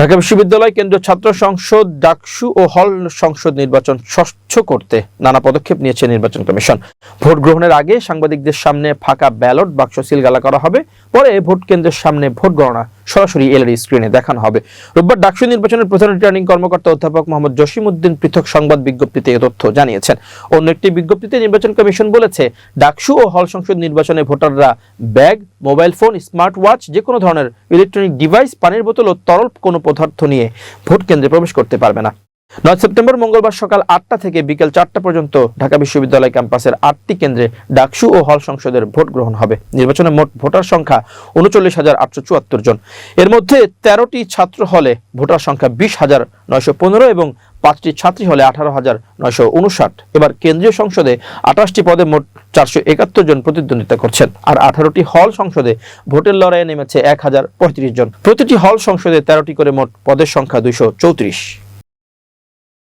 ঢাকা বিশ্ববিদ্যালয় কেন্দ্রীয় ছাত্র সংসদ, ডাকসু ও হল সংসদ নির্বাচন স্বচ্ছ করতে নানা পদক্ষেপ নিয়েছে নির্বাচন কমিশন। ভোট গ্রহণের আগে সাংবাদিকদের সামনে ফাঁকা ব্যালট বাক্স সিলগালা করা হবে। পরে ভোট কেন্দ্রের সামনে ভোট গণনা সরাসরি এলআরই স্ক্রিনে দেখানো হবে। রোববার ডাকসু নির্বাচনের প্রধান রিটার্নিং কর্মকর্তা অধ্যাপক মোহাম্মদ জসিমউদ্দিন পৃথক সংবাদ বিজ্ঞপ্তিতে এ তথ্য জানিয়েছেন। অন্য একটি বিজ্ঞপ্তিতে নির্বাচন কমিশন বলেছে, ডাকসু ও হল সংসদ নির্বাচনে ভোটাররা bag, mobile phone smart watch যে কোনো ধরনের ইলেকট্রনিক ডিভাইস পানির বোতল ও তরল কোনো পদার্থ নিয়ে ভোট কেন্দ্রে প্রবেশ করতে পারবে না। নয় সেপ্টেম্বর মঙ্গলবার সকাল আটটা থেকে বিকেল চারটা পর্যন্ত ঢাকা বিশ্ববিদ্যালয় ক্যাম্পাসের আটটি কেন্দ্রে ডাকসু ও হল সংসদের ভোট গ্রহণ হবে। নির্বাচনে মোট ভোটার সংখ্যা উনচল্লিশ হাজার আটশো চুয়াত্তর জন। এর মধ্যে তেরোটি ছাত্র হলে ভোটার সংখ্যা বিশ হাজার নয়শো পনেরো এবং পাঁচটি ছাত্রী হলে আঠারো হাজার নয়শো উনষাট। এবার কেন্দ্রীয় সংসদে আঠাশটি পদে মোট চারশো একাত্তর জন প্রতিদ্বন্দ্বিতা করছেন আর আঠারোটি হল সংসদে ভোটের লড়াইয়ে নেমেছে এক হাজার পঁয়ত্রিশ জন। প্রতিটি হল সংসদে তেরোটি করে মোট পদের সংখ্যা দুইশো চৌত্রিশ।